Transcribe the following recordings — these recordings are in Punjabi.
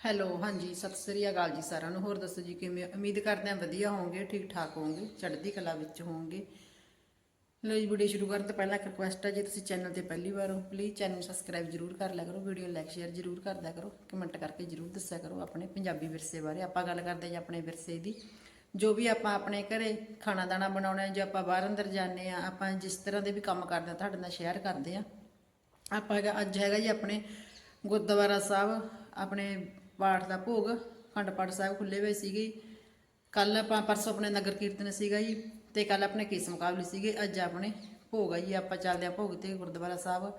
ਹੈਲੋ, ਹਾਂਜੀ, ਸਤਿ ਸ੍ਰੀ ਅਕਾਲ ਜੀ ਸਾਰਿਆਂ ਨੂੰ। ਹੋਰ ਦੱਸੋ ਜੀ, ਕਿਵੇਂ? ਉਮੀਦ ਕਰਦੇ ਹਾਂ ਵਧੀਆ ਹੋਵੋਗੇ ਠੀਕ ਠਾਕ ਹੋਵੋਗੇ, ਚੜ੍ਹਦੀ ਕਲਾ ਵਿੱਚ ਹੋਵੋਗੇ। ਲੋ ਜੀ, ਵੀਡੀਓ ਸ਼ੁਰੂ ਕਰਨ ਤੋਂ ਪਹਿਲਾਂ ਇੱਕ ਰਿਕੁਐਸਟ ਹੈ ਜੇ ਤੁਸੀਂ ਚੈਨਲ ਤੇ ਪਹਿਲੀ ਵਾਰ ਹੋ ਪਲੀਜ਼ ਚੈਨਲ ਨੂੰ ਸਬਸਕ੍ਰਾਈਬ ਜਰੂਰ ਕਰ ਲਿਆ ਕਰੋ, ਵੀਡੀਓ ਲਾਈਕ ਸ਼ੇਅਰ ਜਰੂਰ ਕਰਦਿਆ ਕਰੋ ਕਮੈਂਟ ਕਰਕੇ ਜਰੂਰ ਦੱਸਿਆ ਕਰੋ ਆਪਣੇ ਪੰਜਾਬੀ ਵਿਰਸੇ ਬਾਰੇ। ਆਪਾਂ ਗੱਲ ਕਰਦੇ ਹਾਂ ਜੀ ਆਪਣੇ ਵਿਰਸੇ ਦੀ। ਜੋ ਵੀ ਆਪਾਂ ਆਪਣੇ ਘਰੇ ਖਾਣਾ ਦਾਣਾ ਬਣਾਉਣਾ, ਜਾਂ ਆਪਾਂ ਬਾਹਰ ਅੰਦਰ ਜਾਂਦੇ ਆ ਆਪਾਂ ਜਿਸ ਤਰ੍ਹਾਂ ਦੇ ਵੀ ਕੰਮ ਕਰਦੇ ਹਾਂ, ਤੁਹਾਡੇ ਨਾਲ ਸ਼ੇਅਰ ਕਰਦੇ ਆ ਆਪਾਂ ਅੱਜ ਹੈਗਾ ਜੀ ਆਪਣੇ ਗੁਰਦੁਆਰਾ ਸਾਹਿਬ, ਆਪਣੇ ਪਾਠ ਦਾ ਭੋਗ ਖੰਡ ਪਾਠ ਸਾਹਿਬ ਖੁੱਲੇ ਹੋਏ ਸੀਗੇ। ਕੱਲ ਆਪਾਂ ਪਰਸੋਂ ਆਪਣੇ ਨਗਰ ਕੀਰਤਨ ਸੀਗਾ ਜੀ ਤੇ ਕੱਲ ਆਪਣੇ ਕੇਸ ਮੁਕਾਬਲੇ ਸੀਗੇ। ਅੱਜ ਆਪਣੇ ਭੋਗ ਆ ਜੀ, ਆਪਾਂ ਚੱਲਦੇ ਆ ਭੋਗ ਤੇ ਗੁਰਦੁਆਰਾ ਸਾਹਿਬ।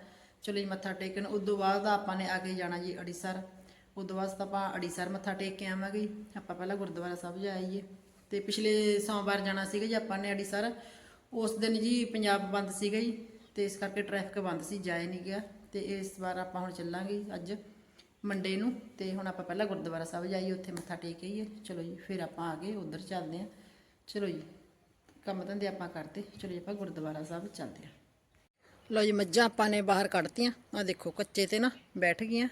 ਚਲੋ ਜੀ, ਮੱਥਾ ਟੇਕਣ। ਉਦੋਂ ਬਾਅਦ ਆਪਾਂ ਨੇ ਆ ਕੇ ਜਾਣਾ ਜੀ ਅੜੀਸਰ। ਉਦੋਂ ਬਾਅਦ ਆਪਾਂ ਅੜੀਸਰ ਮੱਥਾ ਟੇਕ ਕੇ ਆਵਾਂਗੇ। ਆਪਾਂ ਪਹਿਲਾਂ ਗੁਰਦੁਆਰਾ ਸਾਹਿਬ ਜਾਈਏ ਤੇ ਪਿਛਲੇ ਸੋਮਵਾਰ ਜਾਣਾ ਸੀਗਾ ਜੀ ਆਪਾਂ ਨੇ ਅੜੀਸਰ। ਉਸ ਦਿਨ ਜੀ ਪੰਜਾਬ ਬੰਦ ਸੀਗਾ ਜੀ ਤੇ ਇਸ ਕਰਕੇ ਟ੍ਰੈਫਿਕ ਬੰਦ ਸੀ ਜਾਏ ਨਹੀਂ ਗਿਆ। ਤੇ ਇਸ ਵਾਰ ਆਪਾਂ ਹੁਣ ਚੱਲਾਂਗੇ ਅੱਜ। ਮੰਡੇ ਨੂੰ, ਤੇ ਹੁਣ ਆਪਾਂ ਪਹਿਲਾਂ ਗੁਰਦੁਆਰਾ ਸਾਹਿਬ ਜਾਈਏ, ਉੱਥੇ ਮੱਥਾ ਟੇਕ ਆਈਏ। ਚਲੋ ਜੀ, ਫਿਰ ਆਪਾਂ ਆ ਗਏ, ਉਧਰ ਚੱਲਦੇ ਆ ਚਲੋ ਜੀ, ਕੰਮ ਧੰਦੇ ਆਪਾਂ ਕਰਦੇ। ਚਲੋ ਜੀ, ਆਪਾਂ ਗੁਰਦੁਆਰਾ ਸਾਹਿਬ ਚੱਲਦੇ ਆ ਲਓ ਜੀ, ਮੱਝਾਂ ਆਪਾਂ ਨੇ ਬਾਹਰ ਕੱਢਤੀਆਂ। ਆ ਦੇਖੋ, ਕੱਚੇ ਤੇ ਨਾ ਬੈਠ ਗਈਆਂ।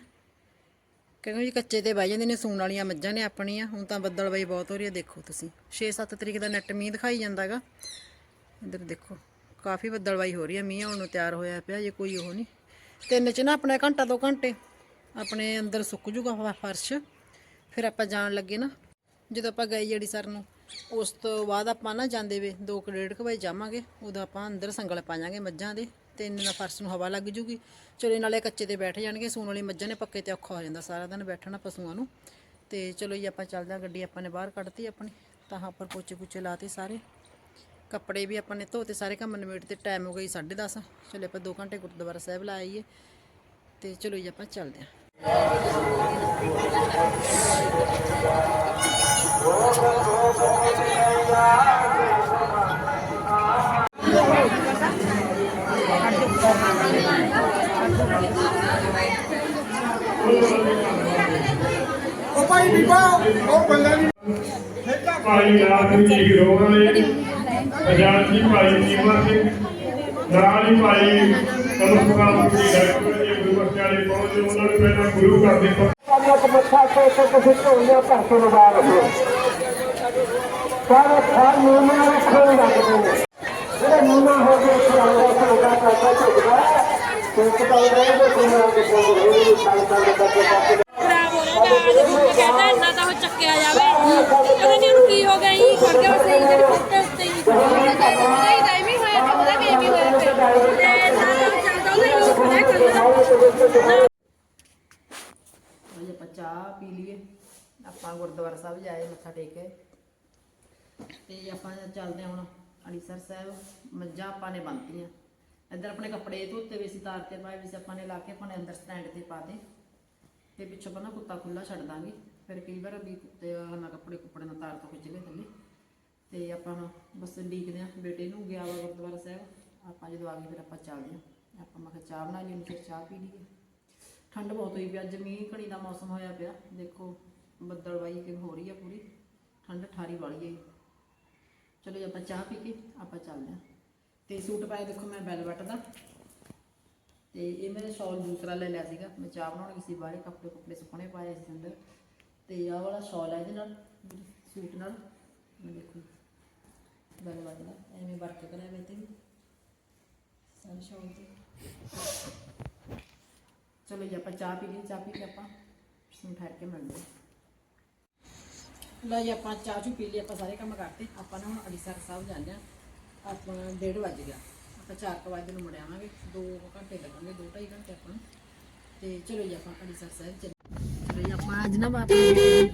ਕਿਉਂਕਿ ਜੀ, ਕੱਚੇ ਤੇ ਬਹਿ ਜਾਂਦੇ ਨੇ, ਸੂਣ ਵਾਲੀਆਂ ਮੱਝਾਂ ਨੇ ਆਪਣੀਆਂ। ਹੁਣ ਤਾਂ ਬੱਦਲਬਾਈ ਬਹੁਤ ਹੋ ਰਹੀ ਹੈ, ਦੇਖੋ ਤੁਸੀਂ। 6-7 ਤਰੀਕ ਦਾ ਨੈਟ ਮੀਂਹ ਦਿਖਾਈ ਜਾਂਦਾਗਾ। ਇੱਧਰ ਦੇਖੋ, ਕਾਫੀ ਬੱਦਲਵਾਈ ਹੋ ਰਹੀ ਹੈ, ਮੀਂਹ ਆਉਣ ਨੂੰ ਤਿਆਰ ਹੋਇਆ ਪਿਆ, ਜੇ ਕੋਈ ਉਹ ਨਹੀਂ। ਤਿੰਨ ਚ ਨਾ ਆਪਣੇ ਘੰਟਾ ਦੋ ਘੰਟੇ। ਆਪਣੇ ਅੰਦਰ ਸੁੱਕ ਜੂਗਾ ਫ- ਫਰਸ਼। ਫਿਰ ਆਪਾਂ ਜਾਣ ਲੱਗੇ ਨਾ, ਜਦੋਂ ਆਪਾਂ ਗਏ ਜਿਹੜੀ ਸਰ ਨੂੰ, ਉਸ ਤੋਂ ਬਾਅਦ ਆਪਾਂ ਨਾ ਜਾਂਦੇ ਵੇ 2 ਡੇਢ ਕੁ ਵਜੇ ਜਾਵਾਂਗੇ, ਉਦੋਂ ਆਪਾਂ ਅੰਦਰ ਸੰਗਲ ਪਾਵਾਂਗੇ ਮੱਝਾਂ ਦੇ, ਤੇ ਇੰਨੇ ਨਾਲ ਫਰਸ਼ ਨੂੰ ਹਵਾ ਲੱਗ ਜੂਗੀ। ਚਲੋ ਨਾਲੇ ਕੱਚੇ ਤੇ ਬੈਠ ਜਾਣਗੇ, ਸੂਣ ਵਾਲੀ ਮੱਝਾਂ ਨੇ ਪੱਕੇ ਤੇ ਔਖਾ ਹੋ ਜਾਂਦਾ ਸਾਰਾ ਦਿਨ ਬੈਠਣਾ ਪਸ਼ੂਆਂ ਨੂੰ। ਤੇ ਚਲੋ ਜੀ ਆਪਾਂ ਚੱਲਦੇ ਹਾਂ, ਗੱਡੀ ਆਪਾਂ ਨੇ ਬਾਹਰ ਕੱਢਤੀ ਆਪਣੀ, ਤਾਂ ਆਪਾਂ ਪੋਚੇ ਪੁੱਚੇ ਲਾਤੇ ਸਾਰੇ। ਕੱਪੜੇ ਵੀ ਆਪਾਂ ਨੇ ਧੋਤੇ, ਸਾਰੇ ਕੰਮ ਨਿਬੇੜ ਤੇ ਟਾਈਮ ਹੋ ਗਈ 10:30 ਚਲੋ ਆਪਾਂ 2 ਘੰਟੇ ਗੁਰਦੁਆਰਾ ਸਾਹਿਬ ਲਾ ਆਈਏ, ਤੇ ਚਲੋ ਜੀ ਆਪਾਂ ਚੱਲਦੇ ਹਾਂ। ਭਾਈ ਬੀਬਾ ਉਹ ਬੰਦਾ ਨਹੀਂ ਭਾਈ ਆਦਮੀ ਜੀ ਰੋਗ ਵਾਲੇ ਆਜ਼ਾਦ ਜੀ ਭਾਈ ਜੀਵਨ ਸਿੰਘ ਨਾਲ ਹੀ ਭਾਈ ਕਮਲਪਾਲ ਜੀ ਡਾਕਟਰ ਜੀ। ਗੁਰੂ ਵਾਲੇ ਪਹੁੰਚੇ ਉਹਨਾਂ ਨੂੰ ਪਹਿਲਾਂ ਗੁਰੂ ਘਰ ਦੇ ਸਾਡਾ ਕਮੱਥਾ ਕੋ ਕੋ ਕਿਸੇ ਤੋਂ ਲਿਆ ਘਰ ਤੋਂ ਲਗਾ ਰੱਖੋ ਸਾਰੇ ਖਾਨ ਨਿਯਮਾਂ ਰੱਖੋ ਲੱਗਦੇ ਨੇ ਜਿਹੜੇ ਨਿਯਮਾਂ ਹੋ ਗਏ ਖਰਾਬਾ ਖਰਾਬਾ ਕਰਦਾ ਝੁਕਦਾ। ਤੇ ਪਤਾ ਰਹੇ ਕਿ ਕੋਈ ਨਾ ਕੋਈ ਕੋਈ ਸਾਲ ਸਾਲ ਦਾ ਬੱਚਾ ਖਰਾਬ ਹੋ ਰਿਹਾ ਗਾ ਅੱਜ ਮੈਨੂੰ ਕਹਿੰਦਾ ਇੰਨਾ ਤਾਂ ਉਹ ਚੱਕਿਆ ਜਾਵੇ ਪਤਾ ਨਹੀਂ ਉਹਨੂੰ ਕੀ ਹੋ ਗਿਆ ਜੀ ਖੜ ਗਿਆ ਸਹੀ ਜਿਹੜੀ ਕੁੱਤੇ ਉੱਤੇ ਹੀ ਉਹਦਾ ਹੀ ਟਾਈਮ ਹੀ ਹੋਇਆ ਤੇ ਉਹਦਾ ਵੀ ਐਵੇਂ ਹੋਇਆ ਪਿਆ ਤੇ ਸਾਰਾ ਚੱਲਦਾ ਉਹਦਾ ਹੀ ਖੜਾ ਕਰਦਾ ਭਾਈ ਆਪਾਂ ਚਾਹ ਪੀ ਲਈਏ ਆਪਾਂ ਗੁਰਦੁਆਰਾ ਸਾਹਿਬ ਜਾਏ, ਮੱਥਾ ਟੇਕ ਕੇ। ਤੇ ਆਪਾਂ ਚੱਲਦੇ ਹਾਂ ਹੁਣ ਅੜੀਸਰ ਸਾਹਿਬ, ਮੱਝਾਂ ਆਪਾਂ ਨੇ ਬੰਨਤੀਆਂ। ਇੱਧਰ ਆਪਣੇ ਕੱਪੜੇ ਧੋਤੇ ਵੀ ਸੀ, ਤਾਰ ਤੇ ਪਾਏ ਵੀ ਸੀ, ਆਪਾਂ ਨੇ ਲਾ ਕੇ ਆਪਾਂ ਅੰਦਰ ਸਟੈਂਡ ਤੇ ਪਾ ਦੇ ਤੇ ਪਿੱਛੋਂ ਆਪਾਂ ਕੁੱਤਾ ਖੁੱਲਾ ਛੱਡ ਦਾਂਗੇ। ਫਿਰ ਕਈ ਵਾਰ ਵੀ ਕੁੱਤੇ ਨਾ ਕੱਪੜੇ ਕੁੱਪੜੇ ਨਾਲ ਤਾਰ ਤੋਂ ਖਿੱਚ ਲਏ ਥੱਲੇ। ਤੇ ਆਪਾਂ ਹੁਣ ਬਸ ਡੀਕਦੇ ਆ ਬੇਟੇ ਨੂੰ ਗਿਆ ਵਾ ਗੁਰਦੁਆਰਾ ਸਾਹਿਬ। ਆਪਾਂ ਜਦੋਂ ਆ ਗਏ, ਫਿਰ ਆਪਾਂ ਚੱਲਦੇ ਆ ਆਪਾਂ ਮੈਂ ਕਿਹਾ ਚਾਹ ਬਣਾ ਲਈ ਫਿਰ ਚਾਹ ਪੀ ਲਈਏ ਠੰਡ ਬਹੁਤ ਹੋਈ ਪਈ, ਅੱਜ ਮੀਂਹ ਘਣੀ ਦਾ ਮੌਸਮ ਹੋਇਆ ਪਿਆ। ਦੇਖੋ ਬੱਦਲਵਾਈ ਕਿ ਹੋ ਰਹੀ ਆ ਪੂਰੀ, ਠੰਡ ਠਾਰੀ ਵਾਲੀ ਹੈ ਚਲੋ ਜੀ, ਆਪਾਂ ਚਾਹ ਪੀ ਕੇ ਆਪਾਂ ਚੱਲਦੇ ਹਾਂ। ਤੇ ਸੂਟ ਪਾਇਆ ਦੇਖੋ ਮੈਂ ਵੈਲਵਟ ਦਾ। ਤੇ ਇਹ ਮੇਰੇ ਸ਼ਾਲ ਦੂਸਰਾ ਲੈ ਲਿਆ ਸੀਗਾ। ਮੈਂ ਚਾਹ ਬਣਾਉਣ ਗਈ ਸੀ ਬਾਹਰੇ, ਕੱਪੜੇ ਕੁੱਪੜੇ ਸੁੱਕਣੇ ਪਾਏ ਸੀ ਅੰਦਰ। ਤੇ ਆਹ ਵਾਲਾ ਸ਼ਾਲ ਹੈ ਇਹਦੇ ਨਾਲ, ਸੂਟ ਨਾਲ। ਇਹ ਦੇਖੋ ਵੈਲਵਟ ਦਾ, ਐਵੇਂ ਵਰਕ ਕਰਿਆ ਹੋਇਆ ਤੇ। ਸਾਰੇ ਸ਼ਾਲ ਤੇ। ਚਲੋ ਜੀ, ਆਪਾਂ ਚਾਹ ਪੀ ਲਈ, ਚਾਹ ਪੀ ਕੇ ਆਪਾਂ ਹੁਣ ਠਹਿਰ ਕੇ ਮਿਲਦੇ ਹਾਂ। ਜੀ, ਆਪਾਂ ਚਾਹ ਚੂ ਪੀ ਲਈ, ਆਪਾਂ ਸਾਰੇ ਕੰਮ ਕਰਤੇ। ਆਪਾਂ ਨਾ ਹੁਣ ਅੜੀਸਰ ਸਾਹਿਬ ਜਾਂਦੇ ਆ। ਆਪਾਂ 1:30 ਵੱਜ ਗਿਆ। ਆਪਾਂ 4 ਵਜੇ ਨੂੰ ਮੁੜ ਆਵਾਂਗੇ। 2 ਘੰਟੇ ਲੱਗਣਗੇ 2.5 ਘੰਟੇ ਆਪਾਂ ਨੂੰ। ਤੇ ਚਲੋ ਜੀ, ਆਪਾਂ ਅੜੀਸਰ ਸਾਹਿਬ ਚੱਲ ਜੀ, ਆਪਾਂ ਅੱਜ ਨਾ ਬਾਤ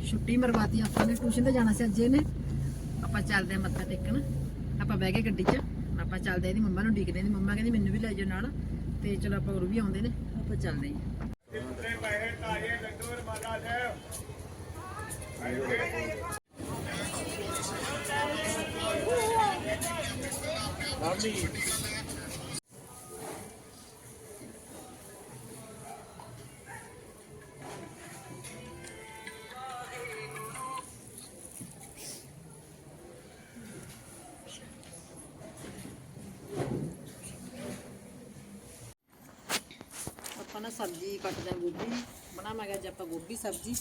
ਛੁੱਟੀ ਮਰਵਾਤੀ, ਆਪਾਂ ਨੇ ਟਿਊਸ਼ਨ ਤੇ ਜਾਣਾ ਸੀ ਅੱਜ ਇਹਨੇ। ਆਪਾਂ ਚੱਲਦੇ ਆ ਮੱਥਾ ਟੇਕਣ। ਆਪਾਂ ਬਹਿ ਗਏ ਗੱਡੀ 'ਚ। ਆਪਾਂ ਚੱਲਦੇ ਆ, ਇਹਦੀ ਮੰਮਾ ਨੂੰ ਡੀਕਦੇ ਇਹਦੀ ਮੰਮਾ ਕਹਿੰਦੀ, ਮੈਨੂੰ ਵੀ ਲੈ ਜਾਓ ਨਾਲ। ਤੇ ਚਲੋ ਆਪਾਂ ਹੋਰ ਵੀ ਆਉਂਦੇ ਨੇ, ਆਪਾਂ ਚੱਲਦੇ ਹਾਂ ਆਪਾਂ ਨਾ ਸਬਜ਼ੀ ਕੱਟਦੇ ਹਾਂ ਗੋਭੀ ਬਣਾਵਾਂਗੇ ਅੱਜ ਆਪਾਂ ਗੋਭੀ ਸਬਜ਼ੀ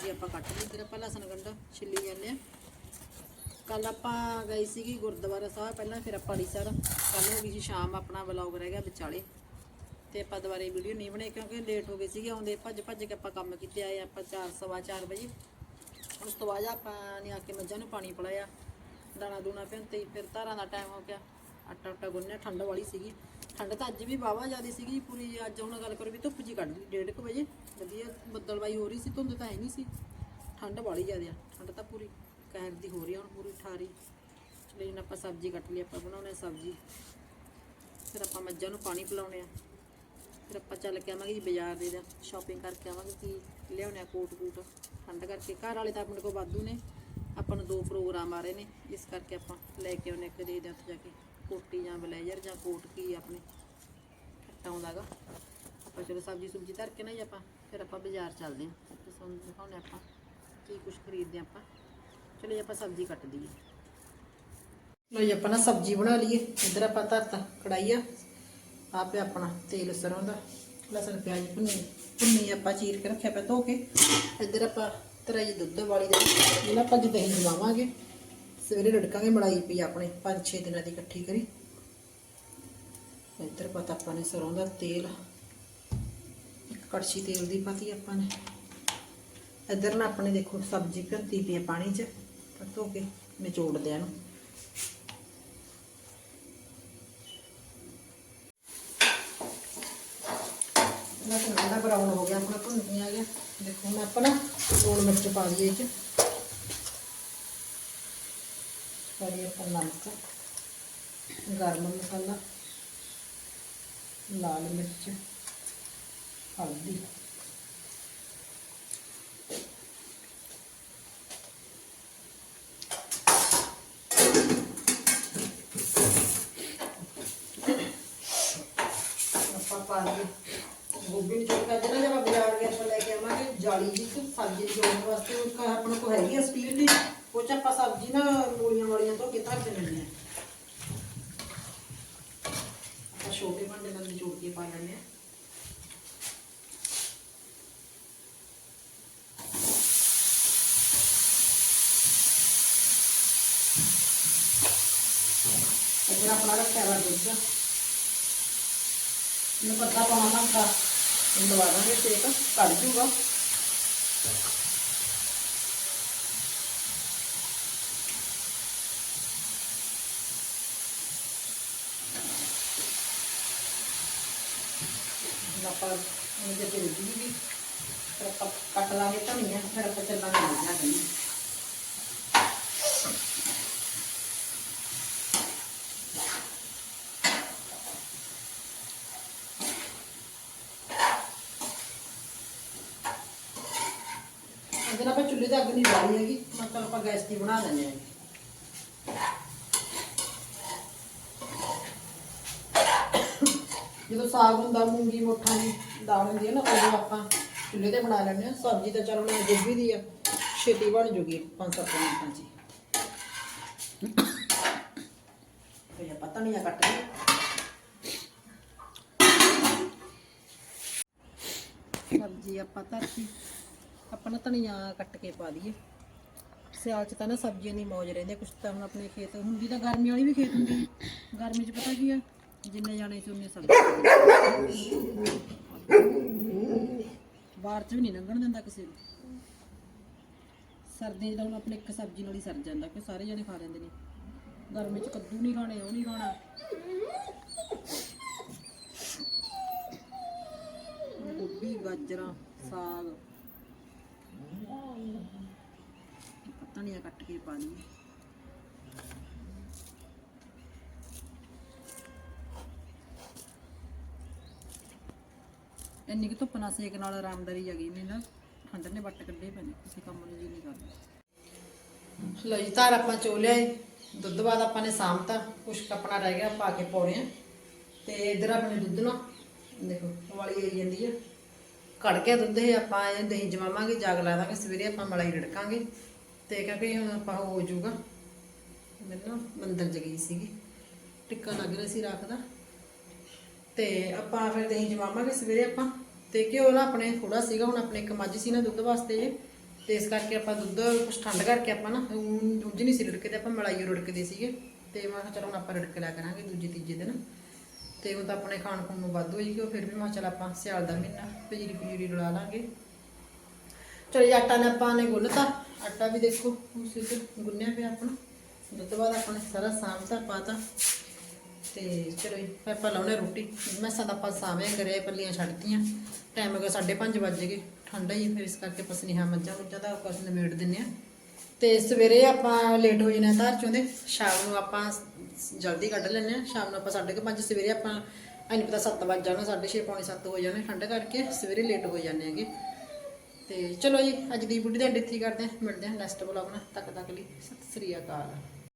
ਸਬਜ਼ੀ ਆਪਾਂ ਕੱਟ ਲਈ ਇਧਰ ਆਪਾਂ ਲਸਣ ਗੰਡਾ ਛਿੱਲੀ ਜਾਂਦੇ ਆ। ਕੱਲ ਆਪਾਂ ਗਏ ਸੀਗੀ ਗੁਰਦੁਆਰਾ ਸਾਹਿਬ ਪਹਿਲਾਂ, ਫਿਰ ਆਪਾਂ ਅੜੀਸਰ ਕੱਲ ਹੋ ਗਈ ਸੀ ਸ਼ਾਮ, ਆਪਣਾ ਵਲੌਗ ਰਹਿ ਗਿਆ ਵਿਚਾਲੇ। ਤੇ ਆਪਾਂ ਦੁਬਾਰੇ ਵੀਡੀਓ ਨਹੀਂ ਬਣਾਈ ਕਿਉਂਕਿ ਲੇਟ ਹੋ ਗਏ ਸੀਗੇ, ਆਉਂਦੇ ਭੱਜ ਭੱਜ ਕੇ ਆਪਾਂ ਕੰਮ ਕੀਤੇ ਆਏ ਆਪਾਂ 4 ਸਵਾ ਚਾਰ ਵਜੇ। ਉਸ ਤੋਂ ਬਾਅਦ ਆਪਾਂ ਨੇ ਆ ਕੇ ਮੱਝਾਂ ਨੂੰ ਪਾਣੀ ਪਿਲਾਇਆ। ਦਾਣਾ ਦੂਣਾ ਪਿੰਤੇ ਫਿਰ ਧਾਰਾਂ ਦਾ ਟਾਈਮ ਹੋ ਗਿਆ। ਆਟਾ ਆਟਾ ਗੁੰਨਿਆ, ਠੰਡ ਵਾਲੀ ਸੀਗੀ। ਠੰਡ ਤਾਂ ਅੱਜ ਵੀ ਵਾਹਵਾ ਜ਼ਿਆਦੀ ਸੀਗੀ, ਪੂਰੀ ਅੱਜ ਹੁਣ ਗੱਲ ਕਰੋ ਵੀ ਧੁੱਪ ਜੀ ਕੱਢ ਲਈ 1:30 ਵਜੇ। ਵਧੀਆ ਬੱਦਲਵਾਈ ਹੋ ਰਹੀ ਸੀ, ਧੁੰਦ ਤਾਂ ਹੈ ਨਹੀਂ ਸੀ। ਠੰਡ ਵਾਲੀ ਜ਼ਿਆਦੀ ਆ, ਠੰਡ ਤਾਂ ਪੂਰੀ ਕਹਿਰ ਦੀ ਹੋ ਰਹੀ ਆ, ਹੁਣ ਪੂਰੀ ਠਾਰੀ। ਚਲੋ ਜੀ ਆਪਾਂ ਸਬਜ਼ੀ ਕੱਟ ਲਈ, ਆਪਾਂ ਬਣਾਉਣੇ ਆ ਸਬਜ਼ੀ। ਫਿਰ ਆਪਾਂ ਮੱਝਾਂ ਨੂੰ ਪਾਣੀ ਪਿਲਾਉਣੇ ਆ। ਫਿਰ ਆਪਾਂ ਚੱਲ ਕੇ ਆਵਾਂਗੇ ਜੀ ਬਾਜ਼ਾਰ ਦੇ ਦਾ ਸ਼ਾਪਿੰਗ ਕਰਕੇ ਆਵਾਂਗੇ ਕੀ ਲਿਆਉਣੇ ਆ ਕੋਟ ਕੂਟ। ਠੰਡ ਕਰਕੇ ਘਰ ਵਾਲੇ ਤਾਂ ਆਪਣੇ ਕੋਲ ਵਾਧੂ ਨੇ, ਆਪਾਂ ਨੂੰ ਦੋ ਪ੍ਰੋਗਰਾਮ ਆ ਰਹੇ ਨੇ, ਇਸ ਕਰਕੇ ਆਪਾਂ ਲੈ ਕੇ ਆਉਣੇ ਇੱਕ ਦੇ ਉੱਥੇ ਜਾ ਕੇ। ਕੋਟੀ ਜਾਂ ਬਲੇਜ਼ਰ ਜਾਂ ਕੋਟ ਕੀ ਆਪਣੇ? ਕੱਟ ਆਉਂਦਾਗਾ ਆਪਾਂ ਚਲੋ ਸਬਜ਼ੀ ਸੁਬਜ਼ੀ ਧਰ ਕੇ ਨਾ ਜੀ ਆਪਾਂ, ਫਿਰ ਆਪਾਂ ਬਾਜ਼ਾਰ ਚੱਲਦੇ ਹਾਂ। ਤੇ ਤੁਹਾਨੂੰ ਦਿਖਾਉਣੇ ਆਪਾਂ ਕੀ ਕੁਝ ਖਰੀਦਦੇ ਹਾਂ ਆਪਾਂ। ਚਲੋ ਜੀ ਆਪਾਂ ਸਬਜ਼ੀ ਕੱਟ ਦਈਏ। ਲੋ ਜੀ ਆਪਾਂ ਨਾ ਸਬਜ਼ੀ ਬਣਾ ਲਈਏ। ਇੱਧਰ ਆਪਾਂ ਧਰਤਾ ਕੜਾਈ ਆ ਆਪਣਾ ਤੇਲ ਸਰੋਂ ਦਾ ਲਸਣ, ਪਿਆਜ਼, ਭੁੰਨੀ ਭੁੰਨੀ ਆਪਾਂ ਚੀਰ ਕੇ ਰੱਖਿਆ ਪਿਆ ਧੋ ਕੇ। ਇੱਧਰ ਆਪਾਂ ਤਰਾਈ ਦੁੱਧ ਵਾਲੀ ਦੇ ਇਹਨਾਂ ਆਪਾਂ ਜਿੱਦਾਂ ਹੀ ਜਮਾਵਾਂਗੇ ਸਵੇਰੇ ਰੜਕਾਂਗੇ ਮਲਾਈ ਪਈ ਆਪਣੇ 5-6 ਦਿਨਾਂ ਦੀ ਇਕੱਠੀ ਕਰੀ। ਇੱਧਰ ਪਤਾ ਆਪਾਂ ਨੇ ਸਰੋਂ ਦਾ ਤੇਲ। ਇੱਕ ਕੜਛੀ ਤੇਲ ਦੀ ਪਾਤੀ ਆਪਾਂ ਨੇ। ਇੱਧਰ ਨਾ ਆਪਣੇ ਦੇਖੋ ਸਬਜ਼ੀ ਭਰਤੀ ਪਈ ਪਾਣੀ 'ਚ ਧੋ ਕੇ ਨਿਚੋੜ ਦਿਆਂ ਨੂੰ ਨਾ ਤਾਂ ਬਰਾਊਨ ਹੋ ਗਿਆ, ਆਪਣਾ ਭੁੰਨ ਗਿਆ ਗਿਆ। ਦੇਖੋ ਹੁਣ ਆਪਾਂ ਨਾ ਲੂਣ ਮਿਰਚ ਪਾ ਦਈਏ ਇਹ 'ਚ। ਪਾਈਏ ਆਪਾਂ ਨਮਕ। ਗਰਮ ਮਸਾਲਾ, ਲਾਲ ਮਿਰਚ, ਹਲਦੀ। ਆਪਾਂ ਪਾ ਲਈਏ। ਗੋਭੀ ਨੂੰ ਚੁੱਕ ਕੇ ਜਦ ਆਪਾਂ ਬਾਜ਼ਾਰ ਗਏ ਆਪਾਂ ਲੈ ਕੇ ਆਵਾਂਗੇ। ਜਾਲੀ ਜੀ ਸਬਜ਼ੀ ਜੋੜਨ ਵਾਸਤੇ। ਉਹ ਕਾ ਆਪਣੇ ਹੈਗੀ ਆ ਸਟੀਲ ਦੀ। ਉਹ ਚ ਆਪਾਂ ਸਬਜ਼ੀ ਨਾ ਮੂਲੀਆਂ ਵਾਲੀਆਂ ਧੋ ਕੇ ਧਰ ਦਿੰਦੇ ਆ ਆਪਾਂ ਛੋਟੇ ਭਾਂਡੇ ਨਾਲ ਜੋੜ ਕੇ ਪਾ ਲੈਂਦੇ ਆ ਅਜਾ ਆਪਣਾ ਰੱਖਿਆ ਵਾ ਦੁੱਧ ਨੂੰ ਪੱਤਾ ਪਾਉਣਾ ਤਾਂ ਲਵਾ ਦਾਂਗੇ ਸੇਕ ਕੱਢ ਜੂਗਾ ਹੁਣ ਆਪਾਂ ਇਹ ਜੇ ਤੇ ਵੀ ਫਿਰ ਆਪਾਂ ਕੱਟ ਲਾਂਗੇ ਧਨੀਆ ਫਿਰ ਆਪਾਂ ਚੱਲਾਂਗੇ ਮੱਝਾਂ ਕਰੀ ਅਗਰ ਆਪਾਂ ਚੁੱਲ੍ਹੇ ਤੇ ਅੱਗ ਨਹੀਂ ਬਾਲੀ ਹੈਗੀ ਮਤਲਬ ਆਪਾਂ ਗੈਸ ਦੀ ਬਣਾ ਦਿੰਦੇ ਹਾਂ ਜਦੋਂ ਸਾਗ ਹੁੰਦਾ, ਮੂੰਗੀ, ਮੋਠਾਂ ਦੀ ਦਾਲ ਹੁੰਦੀ ਹੈ ਨਾ, ਉਦੋਂ ਆਪਾਂ ਚੁੱਲ੍ਹੇ ਤੇ ਬਣਾ ਲੈਂਦੇ ਹਾਂ। ਸਬਜ਼ੀ ਤਾਂ ਚਲੋ ਨਾ ਗੋਭੀ ਦੀ ਆ, ਛੇਤੀ ਬਣ ਜੂਗੀ 5-7 ਮਿੰਟਾਂ 'ਚ ਹੀ। ਆਪਾਂ ਧਨੀਆ ਕੱਟ ਲਈਏ। ਸਬਜ਼ੀ ਆਪਾਂ ਧਰਤੀ, ਆਪਾਂ ਨਾ ਧਨੀਆ ਕੱਟ ਕੇ ਪਾ ਦਈਏ। ਸਿਆਲ ਚ ਤਾਂ ਨਾ ਸਬਜ਼ੀਆਂ ਦੀ ਮੌਜ ਰਹਿੰਦੀ ਕੁਛ ਤਾਂ ਹੁਣ ਆਪਣੇ ਖੇਤ, ਹੁੰਦੀ ਤਾਂ ਗਰਮੀ ਵਾਲੀ ਵੀ ਖੇਤ ਹੁੰਦੀ ਗਰਮੀ ਚ ਪਤਾ ਕੀ ਆ? ਜਿੰਨੇ ਜਾਣੇ ਸੀ ਉਨੇ ਸਬਜ਼ੀ ਬਾਹਰ ਚ ਵੀ ਨਹੀਂ ਲੰਘਣ ਦਿੰਦਾ ਕਿਸੇ ਨੂੰ। ਸਰਦੀਆਂ 'ਚ ਆਪਣੇ ਇੱਕ ਸਬਜ਼ੀ ਨਾਲ ਹੀ ਸਰ ਜਾਂਦਾ ਕਿ ਸਾਰੇ ਜਣੇ ਖਾ ਲੈਂਦੇ ਨੇ। ਗਰਮੀ ਚ ਕੱਦੂ ਨਹੀਂ ਖਾਣੇ, ਉਹ ਨਹੀਂ ਖਾਣਾ। ਗੋਭੀ, ਗਾਜਰਾਂ, ਸਾਗ। ਧਨੀਆ ਕੱਟ ਕੇ ਪਾ ਲਈਏ ਇੰਨੀ ਕਿ ਧੁੱਪ ਨਾਲ ਸੇਕ ਨਾਲ ਆਰਾਮਦਾਰੀ ਆ ਗਈ ਨਾ, ਠੰਡ ਨੇ ਵੱਟ ਕੱਢੇ ਪਏ ਕਿਸੇ ਕੰਮ ਨੂੰ ਜੀ ਨਹੀਂ ਕਰਦਾ। ਲੋ ਜੀ, ਧਾਰ ਆਪਾਂ ਚੋ ਲਿਆਏ ਦੁੱਧ ਬਾਅਦ ਆਪਾਂ ਨੇ ਸਾਂਭਤਾ, ਕੁਛ ਆਪਣਾ ਰਹਿ ਗਿਆ, ਪਾ ਕੇ ਪਾਉਣੇ ਆ। ਤੇ ਇਧਰ ਆਪਣੇ ਦੁੱਧ ਨਾ, ਦੇਖੋ ਉਬਾਲੀ ਆਈ ਜਾਂਦੀ ਆ। ਕੜ ਕੇ ਦੁੱਧ ਇਹ, ਆਪਾਂ ਇਹ ਦਹੀਂ ਜਮਾਵਾਂਗੇ, ਜਾਗ ਲਾ ਦਾਂਗੇ ਸਵੇਰੇ ਆਪਾਂ ਮਲਾਈ ਰੜਕਾਂਗੇ। ਤੇ ਕਿਉਂਕਿ ਹੁਣ ਆਪਾਂ ਹੋ ਜਾਊਗਾ, ਮੈਨੂੰ ਮੰਦਰ ਚ ਗਈ ਸੀਗੀ, ਟਿੱਕਾ ਲੱਗ ਰਿਹਾ ਸੀ ਰਾਤ ਤੇ ਆਪਾਂ ਫਿਰ ਦਹੀਂ ਜਮਾਵਾਂਗੇ ਸਵੇਰੇ ਆਪਾਂ। ਤੇ ਘਿਓ ਨਾ ਆਪਣੇ ਥੋੜਾ ਸੀਗਾ, ਹੁਣ ਆਪਣੇ ਇੱਕ ਮੱਝ ਸੀ ਨਾ ਦੁੱਧ ਵਾਸਤੇ। ਜੇ ਤੇ ਇਸ ਕਰਕੇ ਆਪਾਂ ਦੁੱਧ ਕੁਛ ਠੰਡ ਕਰਕੇ ਆਪਾਂ ਨਾ ਊਂ- ਉਂਝ ਨਹੀਂ ਸੀ ਰਿੜਕਦੇ, ਆਪਾਂ ਮਲਾਈ ਓ ਸੀਗੇ। ਤੇ ਮੈਂ ਕਿਹਾ ਚਲੋ ਹੁਣ ਆਪਾਂ ਰੜਕ ਲਿਆ ਕਰਾਂਗੇ ਦੂਜੇ ਤੀਜੇ ਦਿਨ। ਤੇ ਉਹ ਤਾਂ ਆਪਣੇ ਖਾਣ ਖੂਨ ਨੂੰ ਵਾਧੂ ਹੋਈ ਕਿ ਫਿਰ ਵੀ ਮੈਂ ਕਿਹਾ ਚੱਲ ਆਪਾਂ ਸਿਆਲ ਦਾ ਮਹੀਨਾ ਪਜੀਰੀ ਪਜੀਰੀ ਰਲਾ ਲਾਂਗੇ। ਚਲੋ ਜੀ, ਆਟਾ ਨੇ ਆਪਾਂ ਨੇ ਗੁੰਨਤਾ ਆਟਾ ਵੀ ਦੇਖੋ, ਉਸੇ ਤੇ ਗੁੰਨਿਆ ਪਿਆ ਆਪਣਾ। ਦੁੱਧ ਬਾਅਦ ਆਪਾਂ ਨੇ ਸਾਰਾ ਸਾਂਭਤਾ ਪਾਤਾ ਤੇ ਚਲੋ ਜੀ ਫਿਰ ਆਪਾਂ ਲਾਉਣੇ ਰੋਟੀ ਮੈਂ ਸਦਾ ਆਪਾਂ ਸਾਵੇਂ ਕਰੇ ਪੱਲੀਆਂ ਛੱਡਤੀਆਂ। ਟਾਈਮ ਹੋ ਗਿਆ 5:30 ਵੱਜ ਗਏ, ਠੰਡਾ ਹੀ ਫਿਰ ਇਸ ਕਰਕੇ ਆਪਾਂ ਸਨੇਹਾ ਮੱਝਾਂ ਮੁੱਝਾਂ ਦਾ ਕੁਛ ਨਿਬੇੜ ਦਿੰਨੇ ਆ ਤੇ ਸਵੇਰੇ ਆਪਾਂ ਲੇਟ ਹੋ ਜਾਣਾ ਧਾਰ 'ਚੋਂ ਦੇ ਸ਼ਾਮ ਨੂੰ ਆਪਾਂ ਸ- ਜਲਦੀ ਕੱਢ ਲੈਂਦੇ ਆ ਸ਼ਾਮ ਨੂੰ ਆਪਾਂ 5:30 ਸਵੇਰੇ ਆਪਾਂ ਐਨੀ ਪਤਾ 7 ਵਜ ਜਾਣਾ 6:30 ਪੌਣੇ 7 ਹੋ ਜਾਣੇ ਠੰਡ ਕਰਕੇ, ਸਵੇਰੇ ਲੇਟ ਹੋ ਜਾਂਦੇ ਹੈਗੇ। ਤੇ ਚਲੋ ਜੀ, ਅੱਜ ਦੀ ਬੁੱਢੀ ਦਾ ਇੱਥੇ ਕਰਦੇ ਹਾਂ, ਮਿਲਦੇ ਹਾਂ ਨੈਕਸਟ ਵਲੌਗ ਨਾਲ। ਤੱਕ ਤੱਕ ਲਈ ਸਤਿ ਸ੍ਰੀ ਅਕਾਲ।